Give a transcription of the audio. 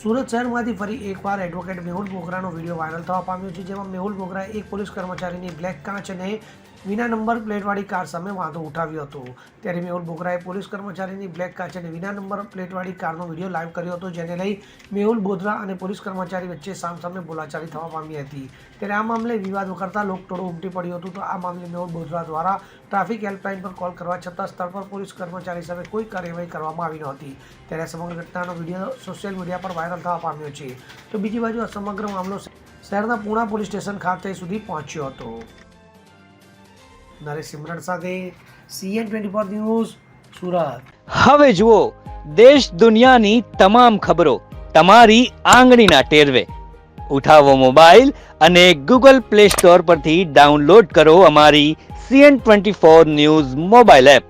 સુરત શહેરમાંથી ફરી એકવાર એડવોકેટ મેહુલ બોગરાનો વીડિયો વાયરલ થવા પામ્યો છે, જેમાં મેહુલ બોગરાએ એક પોલીસ કર્મચારીની બ્લેક કાચ અને વિના નંબર પ્લેટવાળી કાર સામે વાંધો ઉઠાવ્યો હતો. ત્યારે મેહુલ બોગરાએ પોલીસ કર્મચારીની બ્લેક કાચ અને વિના નંબર પ્લેટવાળી કારનો વીડિયો લાઈવ કર્યો હતો, જેને લઈ મેહુલ બોધરા અને પોલીસ કર્મચારી વચ્ચે સામસામે બોલાચાલી થવા પામી હતી. ત્યારે આ મામલે વિવાદ વખરતા લોકટોળું ઉમટી પડ્યું હતું. તો આ મામલે મેહુલ બોધરા દ્વારા ટ્રાફિક હેલ્પલાઇન પર કોલ કરવા છતાં સ્થળ પર પોલીસ કર્મચારી સામે કોઈ કાર્યવાહી કરવામાં આવી નહોતી ત્યારે સમગ્ર ઘટનાનો વીડિયો સોશિયલ મીડિયા પર વાયરલ થવા પામ્યો છે. તો બીજી બાજુ આ સમગ્ર મામલો શહેરના પૂણા પોલીસ સ્ટેશન ખાતે સુધી પહોંચ્યો હતો. નરેશ સિમરણ સાથે CN twenty four news Surat. હવે જુઓ, દેશ દુનિયાની તમામ ખબરો તમારી આંગળીના ટેરવે. ઉઠાવો મોબાઈલ અને ગૂગલ પ્લે સ્ટોર પરથી ડાઉનલોડ કરો અમારી CN twenty four news mobile app.